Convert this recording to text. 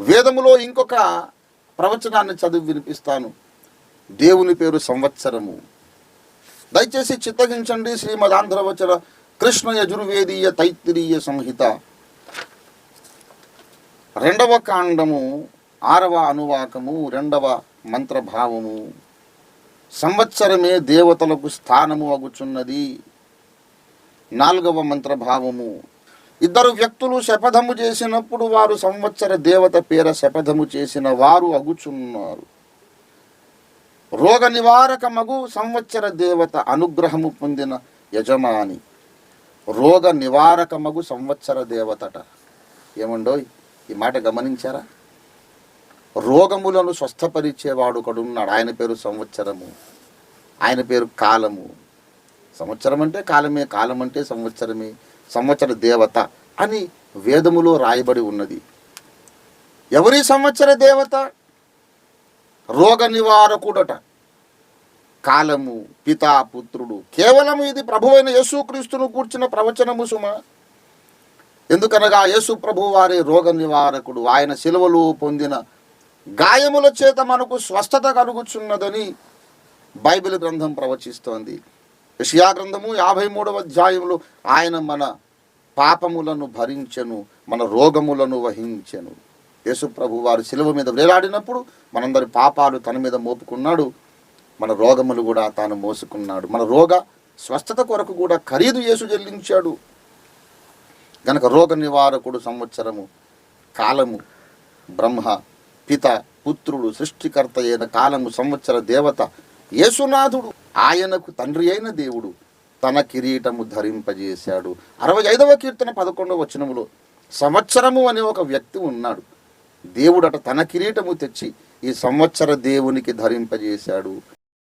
వేదములో ఇంకొక ప్రవచనాన్ని చదివి వినిపిస్తాను. దేవుని పేరు సంవత్సరము. దయచేసి చిత్తగించండి శ్రీమద్ ఆంధ్రవచన కృష్ణ యజుర్వేదీయ తైత్తిరీయ సంహిత. రెండవ కాండము ఆరవ అనువాకము రెండవ మంత్రభావము. సంవత్సరమే దేవతలకు స్థానము అగుచున్నది. నాలుగవ మంత్రభావము. ఇద్దరు వ్యక్తులు శపథము చేసినప్పుడు వారు సంవత్సర దేవత పేర శపథము చేసిన వారు అగుచున్నారు. రోగ నివారక మగు సంవత్సర దేవత అనుగ్రహము పొందిన యజమాని. రోగ నివారక మగు సంవత్సర దేవతట. ఏమండోయ్ ఈ మాట గమనించారా? రోగములను స్వస్థపరిచేవాడు ఒకడున్నాడు. ఆయన పేరు సంవత్సరము. ఆయన పేరు కాలము. సంవత్సరం అంటే కాలమే కాలం అంటే సంవత్సరమే. సంవత్సర దేవత అని వేదములో రాయబడి ఉన్నది. ఎవరి సంవత్సర దేవత? రోగ నివారకుడట. కాలము పితా పుత్రుడు. కేవలం ఇది ప్రభువైన యేసుక్రీస్తును కూర్చిన ప్రవచనము సుమ. ఎందుకనగా యేసు ప్రభు వారి రోగ నివారకుడు. ఆయన శిలువలో పొందిన గాయముల చేత మనకు స్వస్థత కలుగుచున్నదని బైబిల్ గ్రంథం ప్రవచిస్తోంది. యషియా గ్రంథము యాభై మూడవ అధ్యాయంలో ఆయన మన పాపములను భరించెను మన రోగములను వహించెను. యేసు ప్రభు వారు శిలువ మీద వేలాడినప్పుడు మనందరి పాపాలు తన మీద మోపుకున్నాడు. మన రోగములు కూడా తాను మోసుకున్నాడు. మన రోగ స్వస్థత కొరకు కూడా ఖరీదు యేసు చెల్లించాడు. గనక రోగ నివారకుడు సంవత్సరము కాలము బ్రహ్మ పిత పుత్రుడు సృష్టికర్త అయిన కాలము సంవత్సర దేవత యేసునాథుడు ఆయనకు తండ్రి అయిన దేవుడు తన కిరీటము ధరింపజేశాడు. అరవై ఐదవ కీర్తన పదకొండవ వచనములో సంవత్సరము అనే ఒక వ్యక్తి ఉన్నాడు. దేవుడట తన కిరీటము తెచ్చి ఈ సంవత్సర దేవునికి ధరింపజేశాడు.